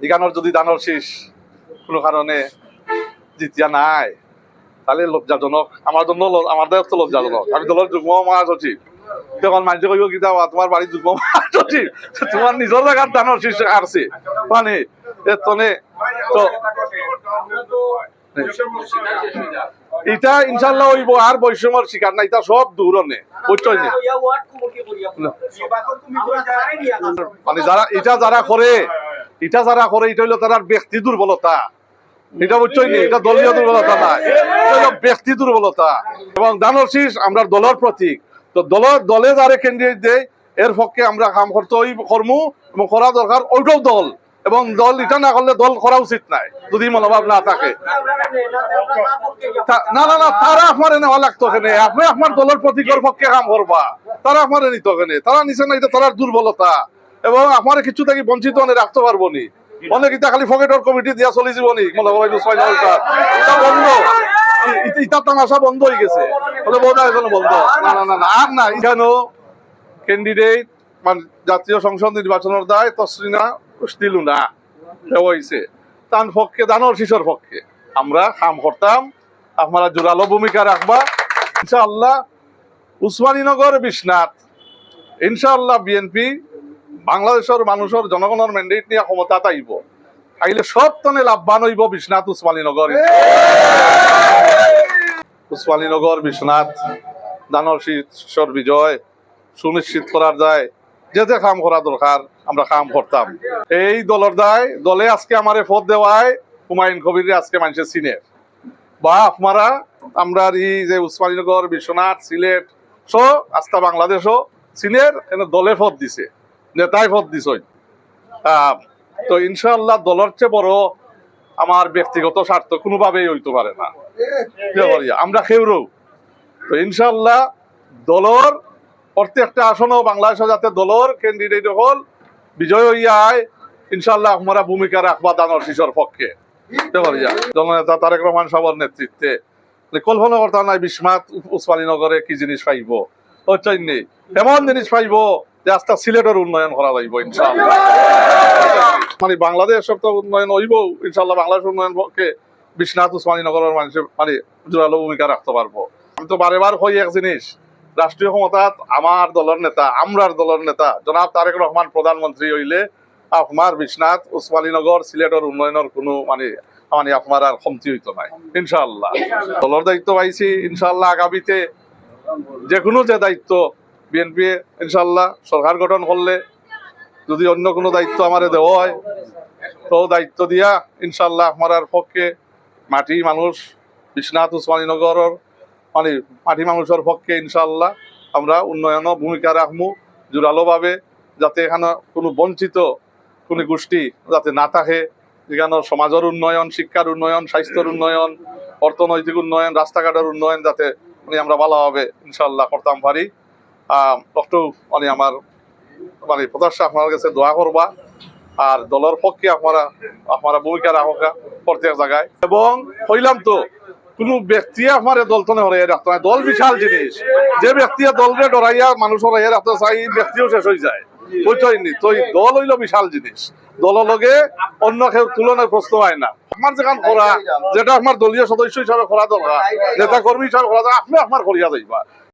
এখানোর যদি দানোর শেষ কোনো কারণে জিতিয়া নাই তাহলে লজ্জাজনক। আমার জন্য আমাদের তো লজ্জাজনক। আমি দলের যুগ্ম মহাসচিব। তখন মানুষ কইব কি দাও তোমার বাড়ির যুগ্ম মহাসচিব। তোমার নিজের জায়গার দানোর শীর্ষ আসছে মানে এর তনে তো এটা ইনশাল্লাহ হইব আর বৈষম্যর শিকার না। এটা সব দূরনে মানে যারা এটা যারা করে এটা যারা করে, এটা হইল তার ব্যক্তি দুর্বলতা। এটা বুঝছই না? এটা দলীয় দুর্বলতা না। এটা ব্যক্তি দুর্বলতা। এবং দানর শীষ, আমরা দলের প্রতীক। তো দলের, দলে যারা ক্যান্ডিডেট দেয়, এর পক্ষে আমরা কাম করতে ওই কর্ম এবং করা দরকার ওইটাও দল। এবং দল এটা না করলে দল করা উচিত নাই, যদি মনোভাব না থাকে। না না না, তারা আপনার নেওয়া লাগতো এখানে আপনি আপনার দলের প্রতীকের পক্ষে কাম করবা। তারা আপনার নিত এখানে তারা নিচে না, এটা তার দুর্বলতা। এবং আমার কিছু থেকে বঞ্চিত অনেক রাখতে পারব নি। অনেক এটা খালি ফকেটর কমিটি দিয়া চলি যাব নি মনে হয় ছয় নয়টা এটা বন্ধ। ইটা তামাশা বন্ধ হয়ে গেছে। বলে হয় এখনও বন্ধ। না না না আর না এখানেও ক্যান্ডিডেট মানে জাতীয় সংসদ নির্বাচনের দায় তসরিনা দিল না দেওয়া হয়েছে তার পক্ষে, দানোর শিশোর পক্ষে। আমরা কাম করতাম। আপনারা জোরালো ভূমিকা রাখবা। ইনশাআল্লাহ উসমানীনগর বিশ্বনাথ। ইনশাআল্লাহ বিএনপি বাংলাদেশের মানুষের জনগণের ম্যান্ডেট নিয়ে ক্ষমতা আইব। আইলে সব তনে লাভবান হইব বিশ্বনাথ উসমানীনগর। উসমানীনগর, বিশ্বনাথ দানর শীর্ষর বিজয় সুনিশ্চিত করার যায় যে যে কাম করা দরকার, আমরা কাম করতাম। এই দলের দায়, দলে আজকে আমারে পদ দেওয়ায় হুমায়ুন কবির আজকে মানুষের সিনের বা আপনারা আমরা এই যে উসমানীনগর, বিশ্বনাথ, সিলেট সো আস্থা বাংলাদেশও এনে দলে পদ দিছে। নেতায় পদ দিছ তো ইনশাআল্লাহ দলের চেয়ে বড় আমার ব্যক্তিগত স্বার্থ কোনোভাবেই হইতে পারে না। আমরা খেউরও তো ইনশাল্লাহ দলর প্রত্যেকটা আসনও বাংলাদেশ যাতে দলর ক্যান্ডিডেট হল, বিজয় হইয়ায় ইনশাআল্লাহ আমরা ভূমিকা রাখবা দানর শিশর পক্ষে? জননেতা তারেক রহমান সাহর নেতৃত্বে কল্পনা করতে নাই বিস্মাত উসমানীনগরে কি জিনিস পাইব? হচ্ছে নেই এমন জিনিস পাইব যে আস্তে সিলেটের উন্নয়ন করা যাইব, ইনশাআল্লাহ। মানে বাংলাদেশ তো উন্নয়ন হইব, ইনশাআল্লাহ বাংলাদেশ উন্নয়ন পক্ষে বিশ্বনাথ উসমানীনগরের মানুষের মানে জোরালো ভূমিকা রাখতে পারব। আমি তো বারে বার হই এক জিনিস, রাষ্ট্রীয় ক্ষমতাত আমার দলের নেতা, আমরার দলের নেতা, জনাব তারেক রহমান প্রধানমন্ত্রী হইলে আপনার বিশ্বনাথ উসমানীনগর সিলেটের উন্নয়নের কোনো মানে মানে আপনার আর কমতি হইতো নাই, ইনশাআল্লাহ। দলের দায়িত্ব পাইছি, ইনশাআল্লাহ আগামীতে যে কোনো যে দায়িত্ব বিএনপি ইনশাল্লাহ সরকার গঠন করলে যদি অন্য কোনো দায়িত্ব আমার দেওয়া হয়, তো দায়িত্ব দিয়া ইনশাল্লাহ আমার পক্ষে মাটি মানুষ, বিশ্বনাথ উসমানীনগরের মানে মাটি মানুষের পক্ষে ইনশাল্লাহ আমরা উন্নয়ন ভূমিকা রাখব জোরালোভাবে, যাতে এখানে কোনো বঞ্চিত কোনো গোষ্ঠী যাতে না থাকে। যেখানে সমাজের উন্নয়ন, শিক্ষার উন্নয়ন, স্বাস্থ্যের উন্নয়ন, অর্থনৈতিক উন্নয়ন, রাস্তাঘাটের উন্নয়ন যাতে মানে আমরা ভালোভাবে ইনশাল্লাহ করতাম পারি। একটু মানে আমার মানে প্রত্যাশা আপনার কাছে দোয়া করবা। আর দলের পক্ষে আপনারা আপনারা ভূমিকা রাখা প্রত্যেক জায়গায়। এবং হইলাম তো, কোনো ব্যক্তি আমার দল তো হরাইয়া রাখতে হয় দল বিশাল জিনিস। যে ব্যক্তি দলরে ডরাইয়া মানুষ হরাইয়া রাখতে চাই ব্যক্তিও শেষ হয়ে যায়। বুঝছইনি তো দল হইল বিশাল জিনিস। দল লগে অন্য কেউ তুলনায় প্রশ্ন হয় না। আমার যেখান করা, যেটা আমার দলীয় সদস্য হিসাবে করা দরকার নেতা কর্মী হিসাবে করা দরকার, আপনি আপনার করিয়া যাইবা।